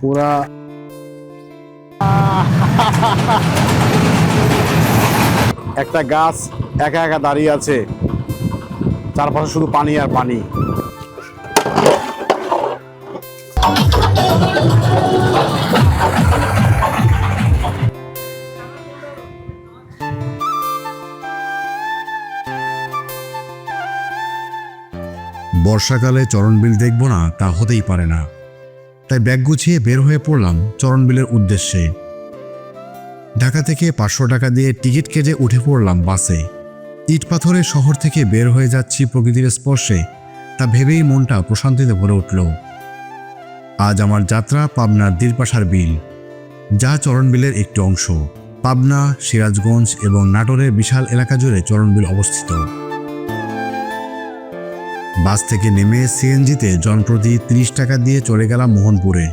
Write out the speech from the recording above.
পুরা একটা গাছ একা একা দাঁড়িয়ে আছে। চারপাশে শুধু পানি আর পানি। বর্ষাকালে চরণবিল দেখব না, তা হতেই পারে না। তাই ব্যাগ গুছিয়ে বের হয়ে পড়লাম চরণবিলের উদ্দেশ্যে। ঢাকা থেকে পাঁচশো টাকা দিয়ে টিকিট কেটে উঠে পড়লাম বাসে। ইট পাথরের শহর থেকে বের হয়ে যাচ্ছি প্রকৃতির স্পর্শে, তা ভেবেই মনটা প্রশান্তিতে ভরে উঠল। আজ আমার যাত্রা পাবনার দীরপাশার বিল, যা চরণবিলের একটি অংশ। পাবনা, সিরাজগঞ্জ এবং নাটোরের বিশাল এলাকা জুড়ে চরণবিল অবস্থিত। বাস থেকে নেমে সিএনজিতে জনপ্রতি তিরিশ টাকা দিয়ে চলে গেলাম মোহনপুরে।